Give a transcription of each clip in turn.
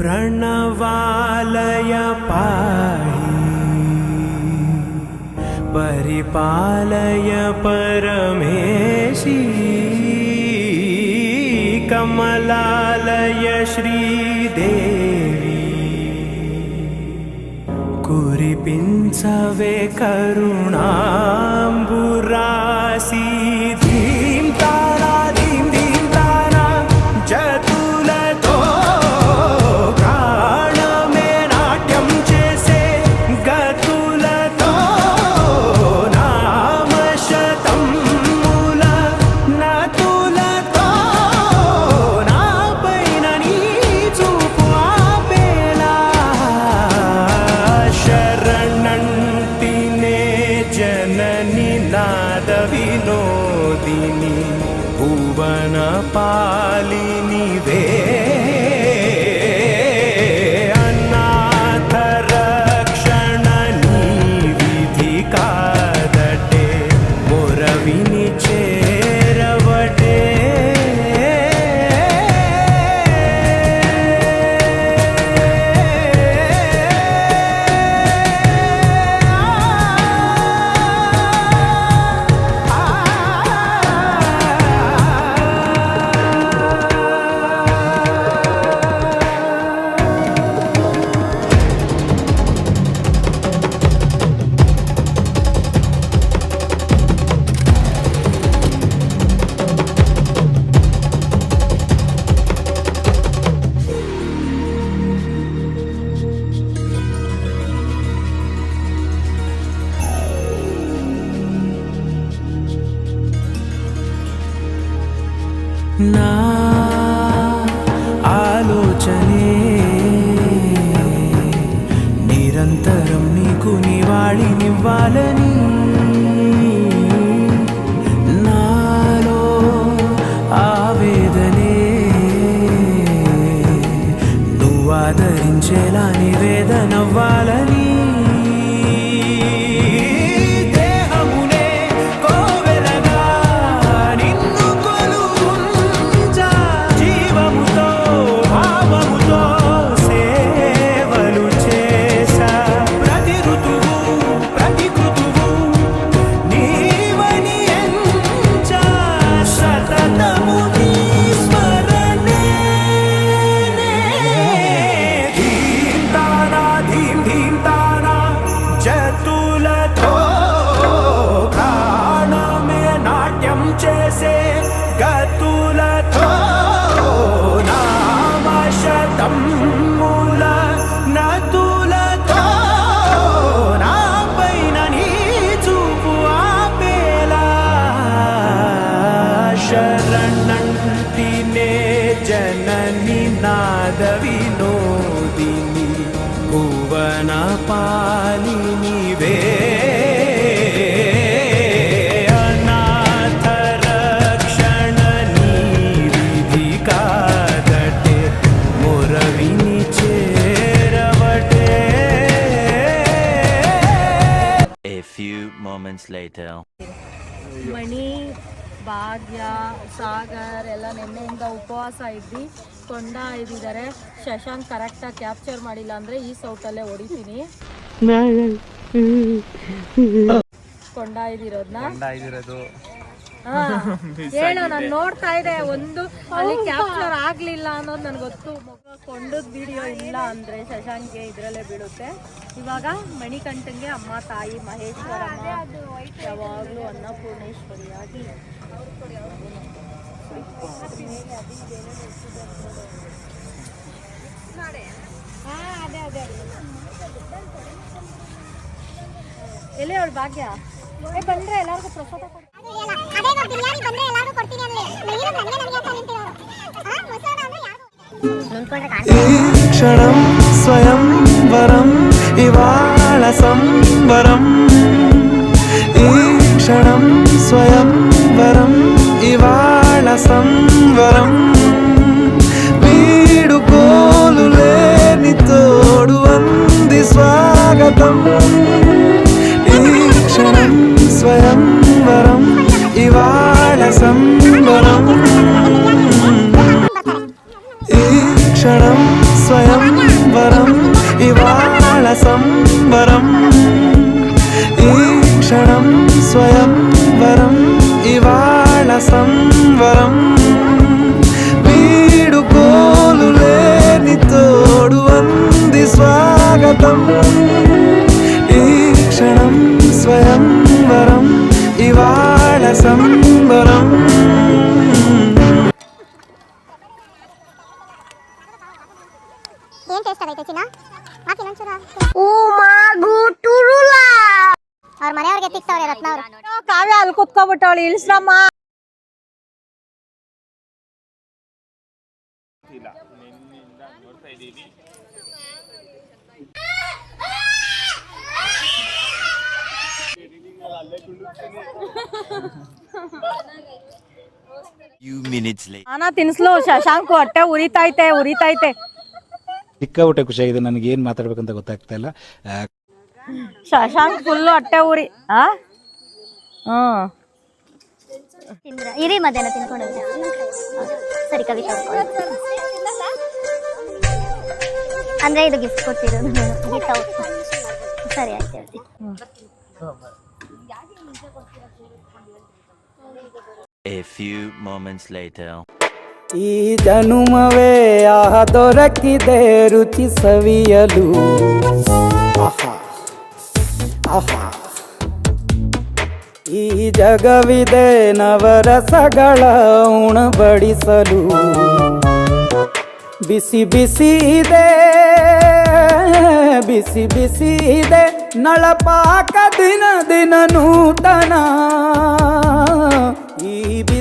प्रणवालय पाहि। परिपालय परमेशी। कमलालय श्रीदेवी। कुरिपिञ्चवे करुणाम्बुरासि పాలినివే నా ఆలోచనే. నిరంతరం నీకు నివాళినివ్వాలని moments ಮಣಿ ಭಾಗ್ಯ ಸಾಗರ್ ಎಲ್ಲ ನಿನ್ನೆಯಿಂದ ಉಪವಾಸ ಇದ್ದು ಕೊಂಡ ಇದ್ದಿದ್ದಾರೆ. ಶಶಾಂಕ್ ಕರೆಕ್ಟಾಗಿ ಕ್ಯಾಪ್ಚರ್ ಮಾಡಿಲ್ಲ ಅಂದರೆ ಈ ಸೌಟಲ್ಲೇ ಹೊಡಿತೀನಿ. ಕೊಂಡ ಇದಿರೋದ್ನ ಹಾ. ಹೇಳು ನಾನು ನೋಡ್ತಾ ಇದೆ ಒಂದು ಅಲ್ಲಿ ಕ್ಯಾಪ್ಚರ್ ಆಗ್ಲಿಲ್ಲ ಅನ್ನೋದು ನನ್ಗೆ ಗೊತ್ತು. ಮಗ ಕೊಂಡದ್ ವಿಡಿಯೋ ಇಲ್ಲ ಅಂದ್ರೆ ಶಶಾಂಕ್ಗೆ ಇದ್ರಲ್ಲೇ ಬೀಳುತ್ತೆ. ಇವಾಗ ಮಣಿಕಂಠಂಗೆ ಅಮ್ಮ ತಾಯಿ ಮಹೇಶ್ವರ ಯಾವಾಗ್ಲೂ ಅನ್ನಪೂರ್ಣೇಶ್ವರಿ ಆಗಿ ಅದೇ. ಅದೇ ಎಲ್ಲಿ ಅವಳು ಭಾಗ್ಯ? ಬಂದ್ರೆ ಎಲ್ಲರಿಗೂ ಪ್ರಸಾದ క్షణం స్వయం వరం ఇవాళ సంవరం ఈ క్షణం స్వయం వరం ఇవాళ సంవరం వీడు కోలు లేని తోడు అంది స్వాగతం. ఈ క్షణం స్వయం సంబరం. ఈ క్షణం స్వయం వరం ఇవాళ సంబరం. ఈ క్షణం స్వయం వరం ఇవాళ సంవరం వీడుకోలు లేని తోడు అంది స్వాగతం. ఈ క్షణం స్వయం సంబరం ಏನ್ ಟೇಸ್ಟ್ ಆಗೈತೆ ಚಿನ್ನ ಹಾಕಿ ನಂಚೂರ ಓ ಮಾಗು ಟುರುಲ ಅವ್ರ ಮನೆಯವ್ರಿಗೆ ತಿಕ್ತವ್ರೆ ರತ್ನ ಅವರು ಕಾವ್ಯ ಅಲ್ಲಿ ಕುತ್ಕೊಬಿಟ್ಟವಳು ಇಳಿಸ್ರಮ್ಮ Few minutes later. ನಾನಾ ತಿನ್ಸ್ಲು ಶಶಾಂಕು ಹೊಟ್ಟೆ ಉರಿತೈತೆ ಉರಿತೈತೆ. ಸಿಕ್ಕಾಪಟ್ಟೆ ಖುಷಿಯಾಗಿದೆ. ನನಗೆ ಏನು ಮಾತಾಡ್ಬೇಕಂತ ಗೊತ್ತಾಗ್ತಾ ಇಲ್ಲ. ಶಶಾಂಕ್ ಫುಲ್ಲು ಹೊಟ್ಟೆ ಉರಿ ಆ? ಹ್ಮ್ ತಿಂದ್ರ? ಇರಿ ಮಧ್ಯಾಹ್ನ ತಿನ್ಕೊಂಡು ಸರಿ ಕವಿತಾ ಅಂದ್ರೆ ಇದು ಗಿಫ್ಟ್ ಕೊಟ್ಟಿರೋದು ಗೀತಾ. ಸರಿ ಆಯ್ತು ಹೇಳ್ತೀನಿ. A few moments later. ಈ ಜನುಮವೇ ಆಹ ದೊರಕಿದೆ ರುಚಿ ಸವಿಯಲು ಆಹಾ ಆಹಾ. ಈ ಜಗವಿದೆ ನವರಸಗಳ ಉಣಬಡಿಸಲು. ಬಿಸಿ ಬಿಸಿ ಇದೆ, ಬಿಸಿ ಬಿಸಿ ಇದೆ, ನಳಪಾಕ ದಿನ ದಿನ ನೂತನ.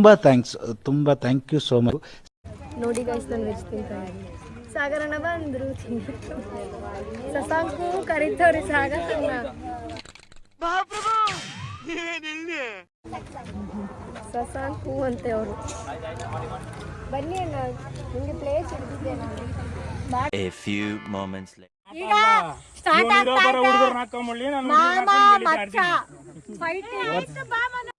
ತುಂಬ ಥ್ಯಾಂಕ್ಸ್ ತುಂಬ ಥ್ಯಾಂಕ್ ಯು ಸೋ ಮಚ್ ನೋಡಿ ಗೈಸ್ ನಾನು ವೆಜ್ ಸಾಗರನ ಬಂದ್ರು ಸಸಾಂಕು ಕರಿತವ್ರಿ ಸಾಗರನ ಸಸಾಂಕು ಅಂತೆ ಅವರು. ಬನ್ನಿ ಅಣ್ಣ ನಿಮಗೆ ಪ್ಲೇಸ್ ಹಿಡಿದಿದ್ದೆ ನಾನು. A few moments later. ಈಗ ಸ್ಟಾರ್ಟ್ ಆಗ್ತಾ ಇದೆ ಮಾಮ ಮಚ್ಚ. ಫೈಟಿಂಗ್ ಏ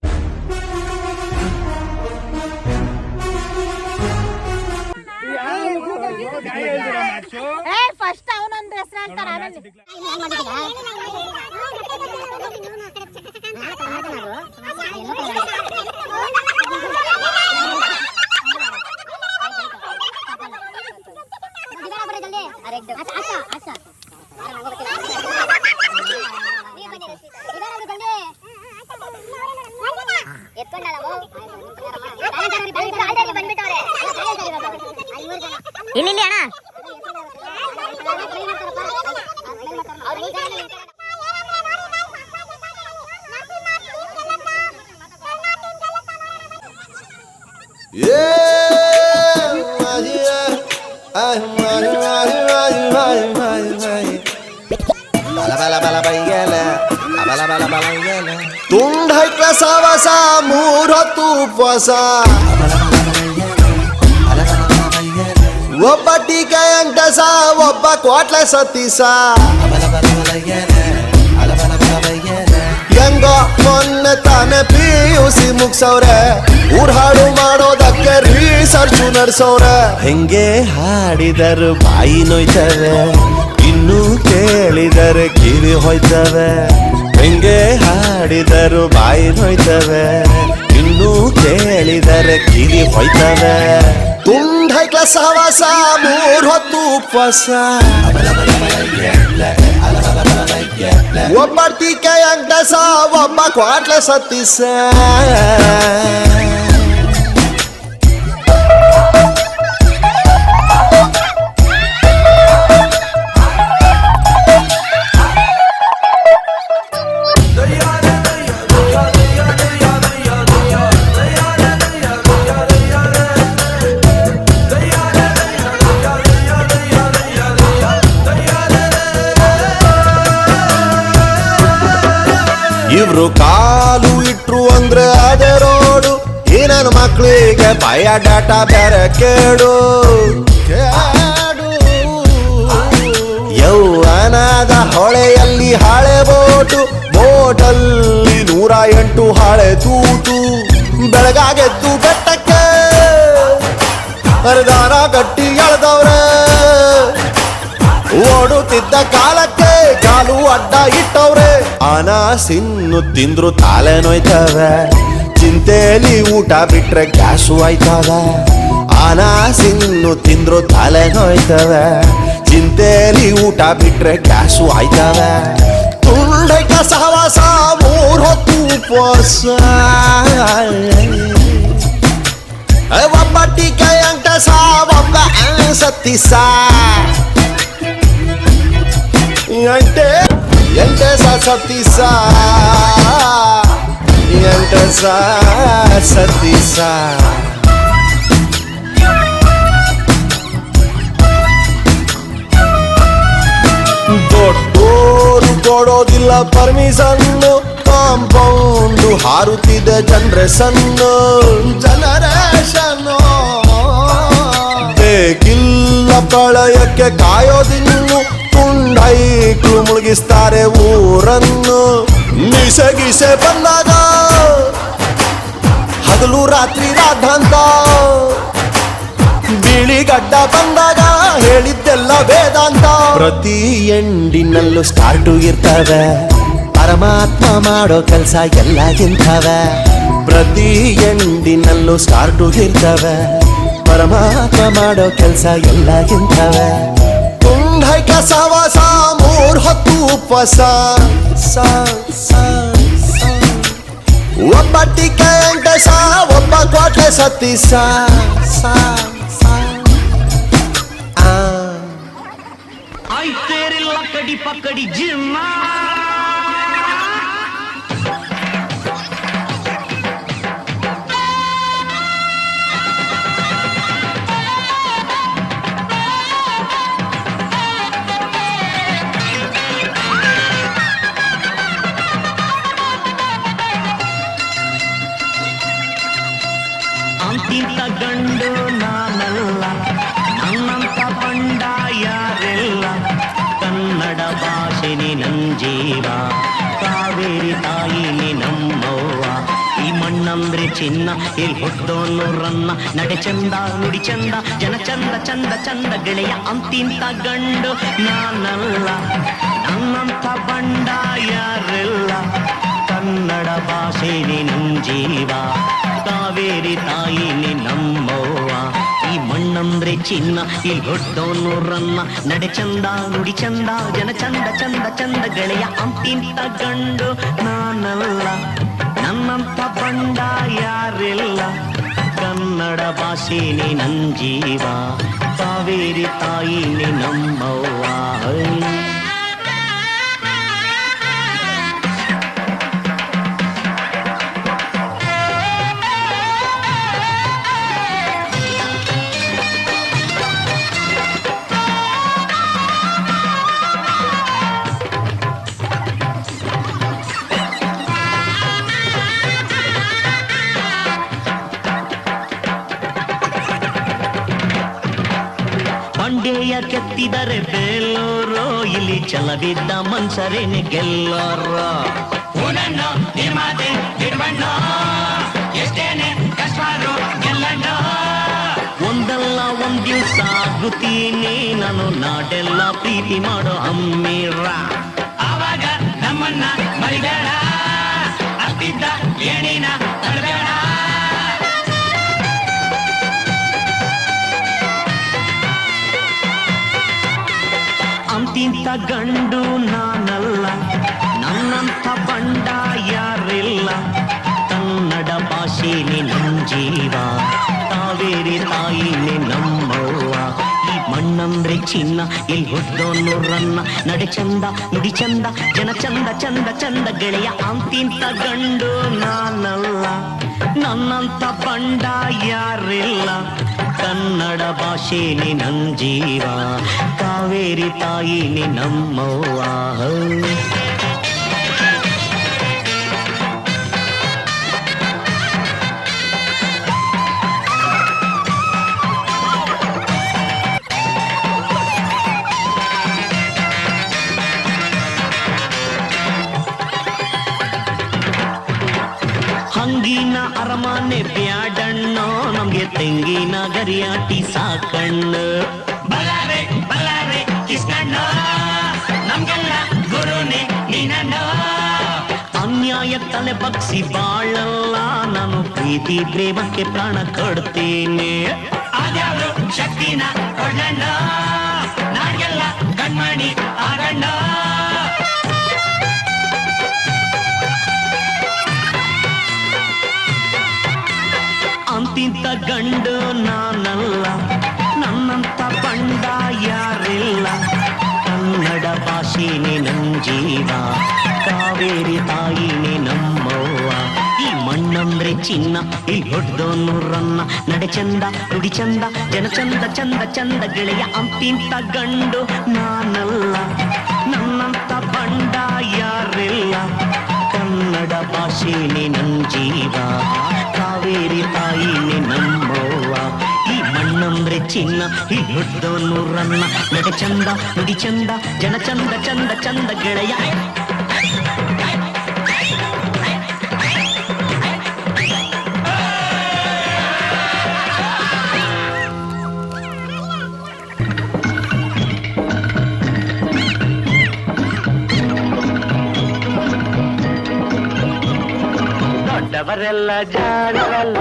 ఫస్ట్ అవునని డ్రెస్ అచ్చా అచ్చా ఎత్తుండాలము ಇಲ್ಲಿ ಇಲ್ಲಿ ಅಣ್ಣ ತುಂಡ ಹೈಕ್ಲ ಸಾವಸ ಮೂರೊತ್ತು ಉಪವಾಸ ಒಬ್ಬ ಟೀಕೆ ಸಾ, ಒಬ್ಬ ಕೋಟ್ಲ ಸತೀಸ. ಹೆಂಗೋ ಮೊನ್ನೆ ತಾನೆ ಪಿ ಯು ಸಿ ಮುಗ್ಸವ್ರೆ, ಊರ್ ಹಾಡು ಮಾಡೋದಕ್ಕೆ ರಿಸರ್ಚ್ ನಡ್ಸವ್ರೆ. ಹೆಂಗೆ ಹಾಡಿದರು ಬಾಯಿ ನೋಯ್ತವೆ, ಇನ್ನು ಕೇಳಿದರೆ ಕಿವಿ ಹೋಯ್ತವೆ. ಹೆಂಗೆ ಹಾಡಿದರು ಬಾಯಿ ನೋಯ್ತವೆ, ಇನ್ನು ಕೇಳಿದರೆ ಕಿವಿ ಹೋಯ್ತವೆ. ತುಂಡ ಹೈಕ್ಲ ಸಹವಾಸ ಮೂರ್ ಹೊತ್ತು ಉಪವಾಸ ಒಬ್ಬ ಟೀಕೆ ಅಂಟಸ ಒಬ್ಬ ಕ್ವಾಟ್ಲೆ ಇವ್ರು ಕಾಲು ಇಟ್ರು ಅಂದ್ರೆ ಅದೇ ರೋಡು ಈ ನನ್ನ ಮಕ್ಕಳಿಗೆ ಭಯ, ಡಾಟಾ ಬೇರೆ ಕೇಡು. ಯೌವನದ ಹೊಳೆಯಲ್ಲಿ ಹಳೆ ಬೋಟು ಬೋಟಲ್ಲಿ ನೂರ ಎಂಟು ಹಳೆ ತೂತು. ಬೆಳಗಾಗೆದ್ದು ಬೆಟ್ಟಕ್ಕೆ ಹರಿದಾರ ಗಟ್ಟಿ ಎಳೆದವ್ರೆ. ಓಡುತ್ತಿದ್ದ ಕಾಲಕ್ಕೆ ಕಾಲು ಅಡ್ಡ ಇಟ್ಟವ್ರೆ. ಆನ ಸಿನ್ನು ತಿಂದ್ರು ತಾಲೆ ನೋಯ್ತವೆ. ಚಿಂತೆಲಿ ಊಟ ಬಿಟ್ರೆ ಗ್ಯಾಸು ಆಯ್ತವೆ ಆನ ಸಿನ್ನು ತಿಂದ್ರು ತಲೆ ನೋಯ್ತವೆ. ಚಿಂತೆಲಿ ಊಟ ಬಿಟ್ರೆ ಗ್ಯಾಸು ಆಯ್ತವೆ ತುಂಡ ಸಹವಾಸ ಮೂರು ಹೊತ್ತು ಉಪವಾಸ. ಒಬ್ಬಟ್ಟಿ ಕೈ ಅಂಟಸ, ಒಬ್ಬ ಸಾ అంటే ಎಂಟೆ ಸಾ ಎಂಟ ಎಂಟೆ ಸಾ ದೊಡ್ಡೋರು ಕೊಡೋದಿಲ್ಲ ಪರ್ಮಿಷನ್ ಕಾಂಪೌಂಡು ಹಾರುತ್ತಿದೆ ಜನರ ಜನರೇಷನ್ನು. ಬೇಕಿಲ್ಲ ಪ್ರಳಯಕ್ಕೆ ಕಾಯೋದಿನ್ನು ತುಂಡೈಕ್ಳು ಮುಳುಗಿಸ್ತಾರೆ ಊರನ್ನು. ಮೀಸೆ ಗೀಸೆ ಬಂದಾಗ ಹಗಲು ರಾತ್ರಿ ರಾಧಾಂತ ಬಿಳಿ ಗಡ್ಡ ಬಂದಾಗ ಹೇಳಿದ್ದೆಲ್ಲ ವೇದಾಂತ. ಪ್ರತಿ ಎಂಡಿನಲ್ಲೂ ಸ್ಟಾರ್ಟು ಇರ್ತವೆ. ಪರಮಾತ್ಮ ಮಾಡೋ ಕೆಲಸ ಎಲ್ಲ ತಿಂತವೆ ಪ್ರತಿ ಎಂಡಿನಲ್ಲೂ ಸ್ಟಾರ್ಟು ಇರ್ತವೆ. ಪರಮಾತ್ಮ ಮಾಡೋ ಕೆಲಸ ಎಲ್ಲ ಇಂಥವೆ ತುಂಡೈಕ ಸವಸ ಮೂರ್ ಹೊತ್ತು ಉಪವಾಸ ಸ ಸ ಸ ಒಬ್ಬ ಟೀಕೆ ಎಂಟಸ ಒಬ್ಬ ಕೋಟೆ ಸತ್ತೀಸ ಸ ಸ ಆ ಆಯ್ತೇರಿಲ್ಲ ಕಡಿ ಪಕ್ಕಡಿ ಜಿಮ್ಮ ಚಿನ್ನ ಇಲ್ಲಿ ಹುಟ್ಟೋನು ರನ್ನ, ನಡೆ ಚಂದ, ನುಡಿ ಚಂದ, ಜನ ಚಂದ ಚಂದ ಚಂದ, ಗೆಳೆಯ ಅಂತಿಂತ ಗಂಡು. ನಾನಲ್ಲ, ನನ್ನಂತ ಬಂಡ ಯಾರೆಲ್ಲ ಕನ್ನಡ ಭಾಷೆನಿ ನನ್ ಜೀವ, ಕಾವೇರಿ ತಾಯಿನಿ ನಮ್ಮವ್ವ ಈ ಮಣ್ಣಂದ್ರೆ ಚಿನ್ನ ಇಲ್ಲಿ ಹೊಟ್ಟೋನು ರನ್ನ, ನಡೆ ಚಂದ, ನುಡಿ ಚಂದ, ಜನ ಚಂದ ಚಂದ ಚಂದ, ಗೆಳೆಯ ಅಂತಿಂತ ಗಂಡು. ನಾನಲ್ಲ ನನ್ನಂತ ಬಂಡ ಯಾರಿಲ್ಲ? ಕನ್ನಡ ಭಾಷೆ ಭಾಷೆನೇ ನನ್ನ ಜೀವ. ಕಾವೇರಿ ತಾಯಿನೇ ನಮ್ಮವ್ವ. ಕೆತ್ತಿದರೆ ಬೇಲೂರು. ಇಲ್ಲಿ ಚಲವಿದ್ದ ಮನ್ಸರೇನೆ ಗೆಲ್ಲೋರು. ನಿರ್ಮಾತೆ ಎಷ್ಟೇನೆ ಕಷ್ಟವಾದ್ರು ಗೆಲ್ಲಣ್ಣ. ಒಂದಲ್ಲ ಒಂದು ಸಾಗುತ್ತೀನಿ ಆಗುತ್ತೀನಿ. ನಾನು ನಾಡೆಲ್ಲ ಪ್ರೀತಿ ಮಾಡೋ ಅಮ್ಮೀರ ಆವಾಗ ನಮ್ಮನ್ನ ಮರಿಬೇಡ. ಅತ್ತಿದ್ದ ಏಣಿನ ತಡಬೇಡ. ಅಂತಿಂತ ಗಂಡು ನಾನಲ್ಲ, ನನ್ನಂಥ ಬಂಡ ಯಾರಿಲ್ಲ. ಕನ್ನಡ ಭಾಷೆನೆ ನಮ್ಮ ಜೀವ, ಕಾವೇರಿ ತಾಯಿನೇ ನಮ್ಮವ್ವ. ಈ ಮಣ್ಣಂದ್ರೆ ಚಿನ್ನ ಇಲ್ಲಿ ಹುಟ್ಟೋನು ರನ್ನ ನಡೆ ಚಂದ, ನುಡಿ ಚಂದ, ಜನ ಚಂದ ಚಂದ ಚಂದ, ಗೆಳೆಯ ಅಂತಿಂತ ಗಂಡು ನಾನಲ್ಲ. ನನ್ನಂಥ ಬಂಡ ಯಾರಿಲ್ಲ ಕನ್ನಡ ಭಾಷೆ ನನ್ ಜೀವ ಕಾವೇರಿ ತಾಯಿನೇ ನಮ್ಮವ್ವ. ಅರಮನೆ ಬ್ಯಾಡಣ್ಣೋ ನಮ್ಗೆ ತೆಂಗಿನ ಗರಿಯಾಟಿ ಸಾಕಣ್ಣ. ಬಲ್ಲಾರೆ ಬಲ್ಲಾರೆ ಕಿಸ್ಕಣ್ಣ ನಮ್ಗೆಲ್ಲ ಗುರುನೇ ನೀನಣ್ಣ. ಅನ್ಯಾಯ ತಲೆ ಬಗ್ಸಿ ಬಾಳಲ್ಲ, ನಾನು ಪ್ರೀತಿ ಪ್ರೇಮಕ್ಕೆ ಪ್ರಾಣ ಕೊಡ್ತೀನಿ ಅದ್ಯಾವ್ದು ಶಕ್ತಿನ ಕೊಡಣ್ಣ ನಾಗೆಲ್ಲ ಕಣ್ಮಣಿ ಆಗಣ್ಣ. ಅಂತಿಂತ ಗಂಡು ನಾನಲ್ಲ, ನನ್ನಂತ ಬಂಡ ಯಾರಿಲ್ಲ ಕನ್ನಡ ಭಾಷೆನೇ ನನ್ ಜೀವ, ಕಾವೇರಿ ತಾಯಿನೇ ನಮ್ಮವ್ವ. ಈ ಮಣ್ಣಂದ್ರೆ ಚಿನ್ನ ಇಲ್ಲಿ ಹೊಡ್ದೋನು ರನ್ನ. ನಡೆ ಚಂದ ನುಡಿ ಚಂದ, ಜನ ಚಂದ ಚಂದ ಚಂದ, ಗೆಳೆಯ ಅಂತಿಂತ ಗಂಡು ನಾನಲ್ಲ. ನನ್ನಂತ ಬಂಡ ಯಾರಿಲ್ಲ ಕನ್ನಡ ಭಾಷೆನೇ ನನ್ ಜೀವ ಕಾವೇರಿ ತಾಯಿನೇ ನಮ್ಮವ್ವ ಈ ಮಣ್ಣಂದ್ರೆ ಚಿನ್ನ ಈ ಹುಟ್ಟೋನು ರನ್ನ ನಡೆ ಚಂದ ನುಡಿ ಚಂದ ಜನ ಚಂದ ಚಂದ ಚಂದ ಗೆಳೆಯ ದೊಡ್ಡವರೆಲ್ಲ ಜಾಣರಲ್ಲ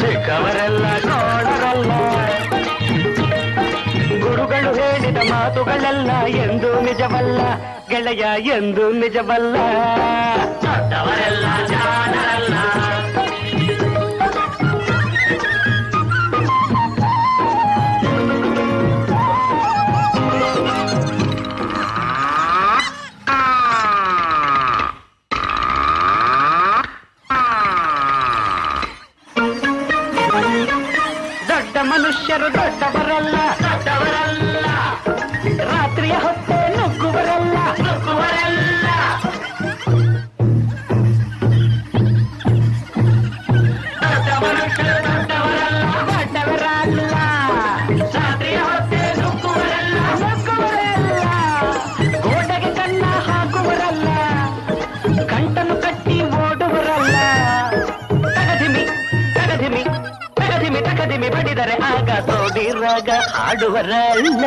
ಚಿಕ್ಕವರೆಲ್ಲ ನೋಡರಲ್ಲ ಗುರುಗಳು ಹೇಳಿದ ಮಾತುಗಳೆಲ್ಲ ಎಂದು ನಿಜವಲ್ಲ ಗೆಳೆಯ ಎಂದು ನಿಜವಲ್ಲ ದೊಡ್ಡವರೆಲ್ಲ ತೋಡಿರಾಗ ಹಾಡುವರಲ್ಲ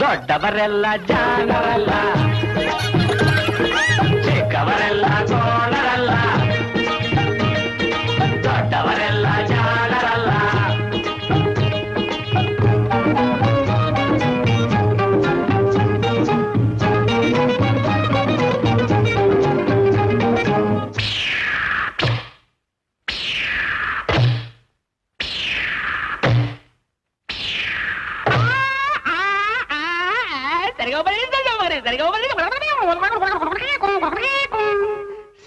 ದೊಡ್ಡವರೆಲ್ಲ ಜಾಣರಲ್ಲ ಚಿಕ್ಕವರೆಲ್ಲ ಸೋಣರಲ್ಲ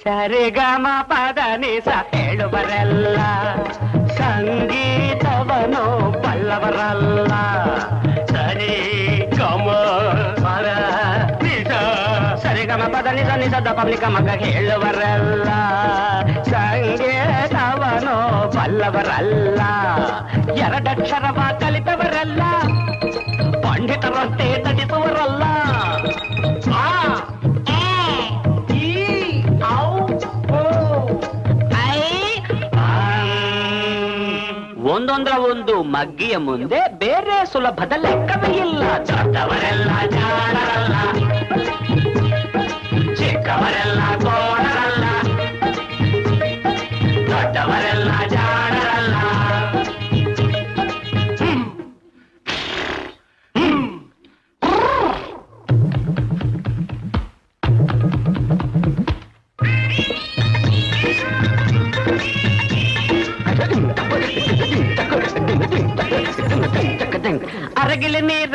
ಸರಿಗಮ ಪದ ನಿಸ ಹೇಳುವರೆಲ್ಲ ಸಂಗೀತವನು ಬಲ್ಲವರಲ್ಲ ಸರಿ ಗಮ ಪದ ನಿಸ ಸರಿಗಮ ಪದ ನಿಸ ನಿಸದ ಪಬ್ಲಿಕ ಮಗ ಹೇಳುವರಲ್ಲ ಸಂಗೀತವನು ಬಲ್ಲವರಲ್ಲ ಎರಡಕ್ಷರವ ಕಲಿತವರಲ್ಲ ಪಂಡಿತರಂತೆ ತಟಿಸುವರಲ್ಲ ಮಗ್ಗಿಯ ಮುಂದೆ ಬೇರೆ ಸುಲಭದ ಲೆಕ್ಕವೇ ಇಲ್ಲ ದೊಡ್ಡವರೆಲ್ಲ ಜಾಣರಲ್ಲ ಚಿಕ್ಕವರೆಲ್ಲ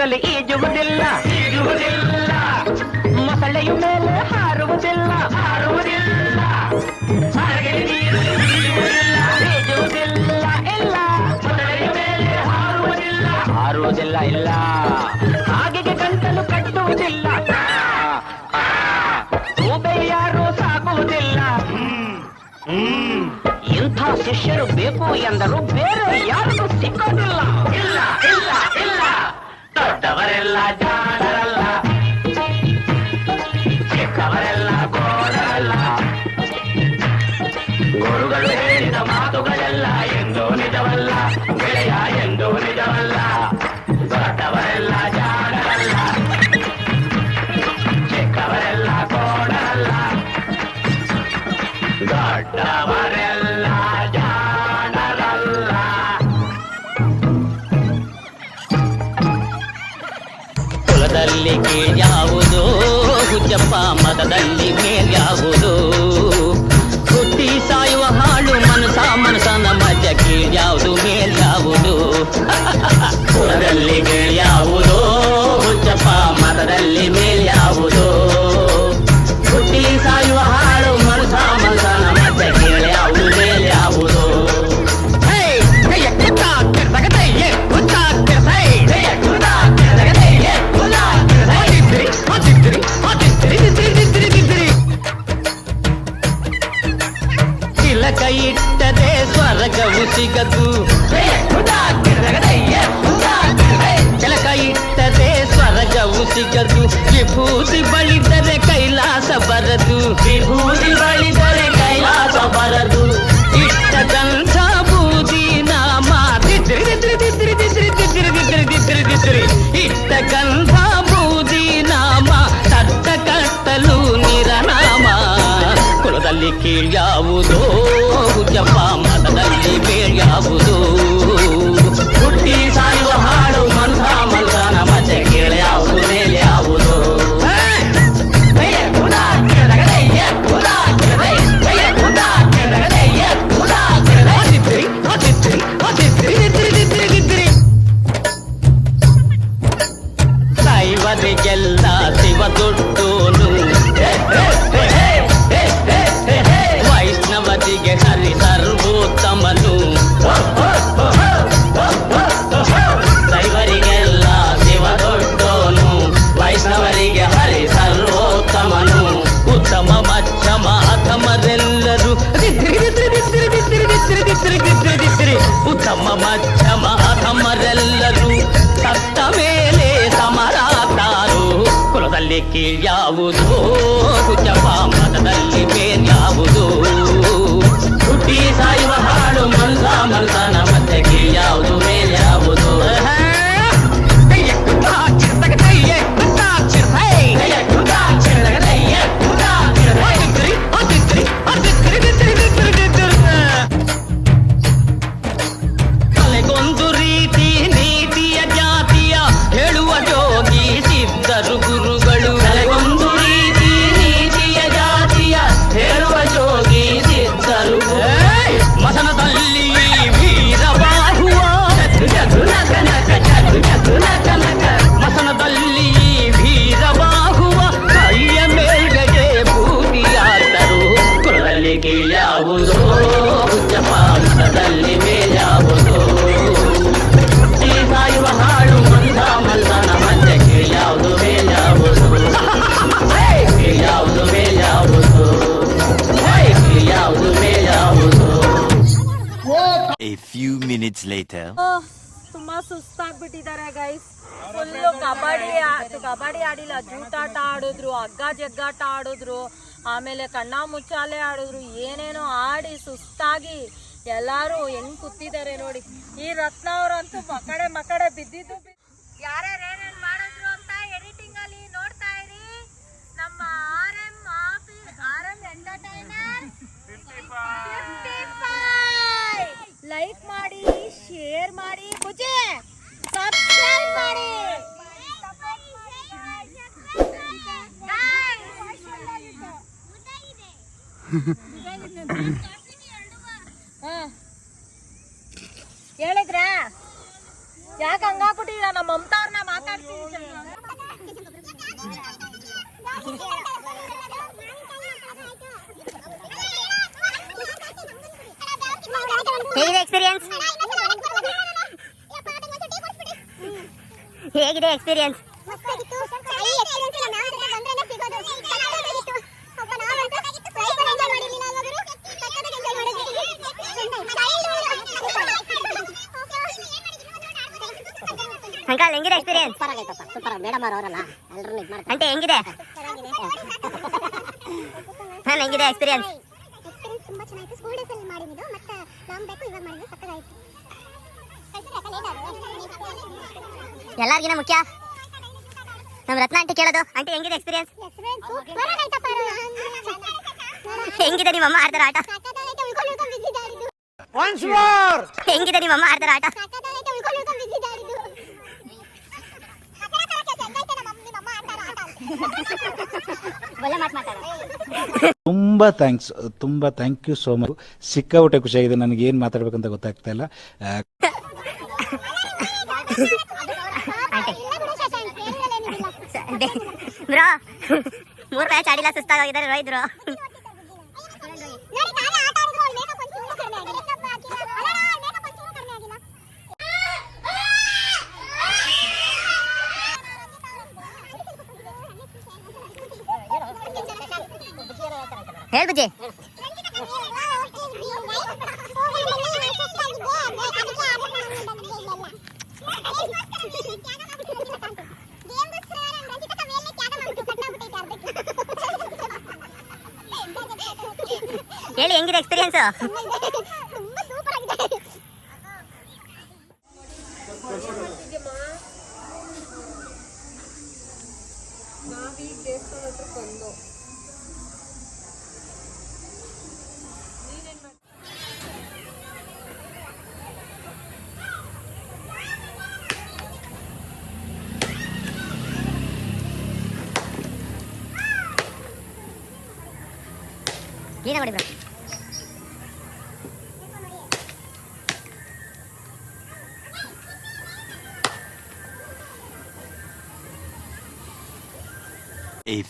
ನೀರಲ್ಲಿ ಈಜುವುದಿಲ್ಲ. ಈಜುವುದಿಲ್ಲ ಮೊಸಳೆಯ ಮೇಲೆ ಹಾರುವುದಿಲ್ಲ. ಹಾರುವುದಿಲ್ಲ ಇಲ್ಲ. ಹಾರುವುದಿಲ್ಲ. ಇಲ್ಲ. ಹಾಗೆಗೆ ಗಂಟಲು ಕಟ್ಟುವುದಿಲ್ಲ. ರೂಪೆ ಯಾರು ಸಾಕುವುದಿಲ್ಲ. ಇಂಥ ಶಿಷ್ಯರು ಬೇಕು ಎಂದರು ಬೇರೆ ಯಾರಿಗೂ ಸಿಕ್ಕೋದಿಲ್ಲ. ಮತದಲ್ಲಿ ಮೇಲ್ಯಾವುದು ಹುಟ್ಟಿ ಸಾಯುವ ಹಾಳು ಮನಸ ಮನಸನ ಮಜ ಕೀಳ್ಯಾವುದು ಮೇಲ್ಯಾವುದು ಕುಲದಲ್ಲಿ ಕೀಳ್ಯಾವುದು ಹುಚ್ಚಪ್ಪ ಮತದಲ್ಲಿ ಮೇಲ್ಯಾವುದು ನನಗವು ಸಿಗದು ಕೆಲಕ ಇಟ್ಟದೆ ಸ್ವರ್ಗವು ಸಿಗದು ವಿಭೂತಿ ಬಳಿದರೆ ಕೈಲಾಸ ಬರದು ವಿಭೂತಿ ಬಳಿದರೆ ಕೈಲಾಸ ಬರದು ಇಟ್ಟದಂಥ ಬೂದಿ ನಾಮ ಇಟ್ಟ ಗಂಧ ಬೂದಿ ನಾಮ ಕಟ್ಟ ಕಟ್ಟಲು ನಿರನಾಮ ಕುಲದಲ್ಲಿ ಕೀಳ್ಯಾವುದೋ ಆಮೇಲೆ ಕಣ್ಣ ಮುಚ್ಚಾಲೆ ಆಡಿದ್ರು, ಏನೇನೋ ಆಡಿ ಸುಸ್ತಾಗಿ ಎಲ್ಲಾರು ಹೆಂಗ್ ಕೂತಿದ್ದಾರೆ ನೋಡಿ. ಈ ರತ್ನ ಅವರಂತೂ ಮಕಡೆ ಮಕಡೆ ಬಿದ್ದಿದ್ದು ಯಾರ್ಯಾರು ಏನೇನ್ ಮಾಡಿದ್ರು ಅಂತ ಎಡಿಟಿಂಗ್ ಅಲ್ಲಿ ನೋಡ್ತಾ ಇರಿ. ನಮ್ಮ R M R M entertainer like ಮಾಡಿ ಶೇರ್ ಮಾಡಿ ಬುಜೆ ಸಬ್ಸ್ಕ್ರೈಬ್ ಮಾಡಿ. ಹೇಳಿದ್ರ? ಯಾಕ ಹಂಗಾಗ್ಬಿಟ್ಟಿದ ನಮ್ಮ ಮಮತಾವ್ರನ್ನ ಮಾತಾಡ್ತೀನಿ ಹೇಗಿದೆ ಎಕ್ಸ್ಪೀರಿಯನ್ಸ್ ಹೇಗಿದೆ ಎಕ್ಸ್ಪೀರಿಯನ್ಸ್ ಅಂಕಲ್ ಹೆಂಗಿದೆ ಎಕ್ಸ್ಪೀರಿಯನ್ಸ್ ಸೂಪರ್ ಆಗೈತಪ್ಪ ಸೂಪರ್ ಮೇಡಮ್ ಅವರಲ್ಲ ಎಲ್ಲರೂ ಇದು ಮಾಡ್ತಾರೆ. ಅಂತೆ ಹೆಂಗಿದೆ? ನಾನು ಹೆಂಗಿದೆ ಎಕ್ಸ್ಪೀರಿಯನ್ಸ್ ಎಕ್ಸ್ಪೀರಿಯನ್ಸ್ ತುಂಬಾ ಚೆನ್ನಾಗಿತ್ತು. ಸ್ಕೂಲ್ ಡೇಸ್ ಅಲ್ಲಿ ಮಾಡಿದ್ದು ಮತ್ತೆ ಲಾಂಗ್ ಬೇಕು ಇವಾಗ ಮಾಡಿದ್ದು ಸಕ್ಕತ್ತಾಗಿತ್ತು ಎಲ್ಲರಿಗಿನ ಮುಖ್ಯ? ನಮ್ಮ ರತ್ನ ಆಂಟಿ ಕೇಳೋದು. ಆಂಟಿ ಹೆಂಗಿದೆ ಎಕ್ಸ್ಪೀರಿಯನ್ಸ್ ಹೆಂಗಿದೆ ನಿಮ್ಮಮ್ಮ ಆಡ್ತಾರ ಆಟ ಹೆಂಗಿದೆ ನಿಮ್ಮಮ್ಮ ಆಡ್ತಾರ ಆಟ ತುಂಬ ಥ್ಯಾಂಕ್ಸ್ ತುಂಬ ಥ್ಯಾಂಕ್ ಯು ಸೋ ಮಚ್ ಸಿಕ್ಕಾಪಟ್ಟೆ ಖುಷಿಯಾಗಿದೆ ನನಗೆ ಏನು ಮಾತಾಡ್ಬೇಕಂತ ಗೊತ್ತಾಗ್ತಾ ಇಲ್ಲ. ಮೂರ್ ಮ್ಯಾಚ್ ಆಡಿಲ್ಲ ಸುಸ್ತಾಗಿದ್ದಾರೆ ರೋಹಿದ್ರು ಹೇಳ್ ಬುಜ್ಜಿ ಹೇಳಿ ಹೆಂಗಿದೆ ಎಕ್ಸ್ಪೀರಿಯನ್ಸ್ ತುಂಬಾ ಸೂಪರ್ ಆಗಿದೆ ಏನ ಮಾಡಿ bro A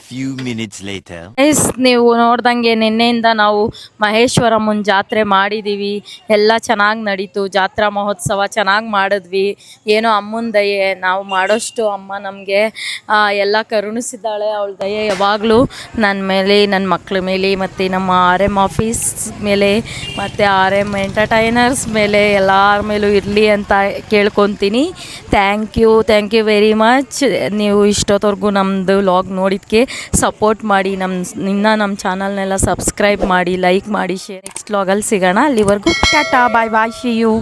few minutes later. Yes ನೀವು ನೋಡ್ದಂಗೆ ನಿನ್ನೆಯಿಂದ ನಾವು ಮಹೇಶ್ವರಮ್ಮನ ಜಾತ್ರೆ ಮಾಡಿದ್ದೀವಿ ಎಲ್ಲ ಚೆನ್ನಾಗಿ ನಡೀತು. ಜಾತ್ರಾ ಮಹೋತ್ಸವ ಚೆನ್ನಾಗಿ ಮಾಡಿದ್ವಿ. ಏನೋ ಅಮ್ಮನ ದಯೆ, ನಾವು ಮಾಡೋಷ್ಟು ಅಮ್ಮ ನಮಗೆ ಎಲ್ಲ ಕರುಣಿಸಿದ್ದಾಳೆ. ಅವಳ ದಯೆ ಯಾವಾಗಲೂ ನನ್ನ ಮೇಲೆ ನನ್ನ ಮಕ್ಳ ಮೇಲೆ, ಮತ್ತು ನಮ್ಮ ಆರ್ ಎಂ ಆಫೀಸ್ ಮೇಲೆ, ಮತ್ತು ಆರ್ ಎಂ ಎಂಟರ್ಟೈನರ್ಸ್ ಮೇಲೆ, ಎಲ್ಲರ ಮೇಲೂ ಇರಲಿ ಅಂತ ಕೇಳ್ಕೊತೀನಿ. Thank you thank you very much ನೀವು ಇಷ್ಟೊತ್ತವರೆಗೂ ನಮ್ಮದು ಲಾಗ್ ನೋಡಿದ್ದಕ್ಕೆ ಸಪೋರ್ಟ್ ಮಾಡಿ ನಮ್ಮ ನಿನ್ನ ನಮ್ಮ ಚಾನಲ್ನೆಲ್ಲ ಸಬ್ಸ್ಕ್ರೈಬ್ ಮಾಡಿ, ಲೈಕ್ ಮಾಡಿ, ಶೇರ್. ನೆಕ್ಸ್ಟ್ ಲಾಗಲ್ಲಿ ಸಿಗೋಣ. ಅಲ್ಲಿವರೆಗೂ tata, bye bye see you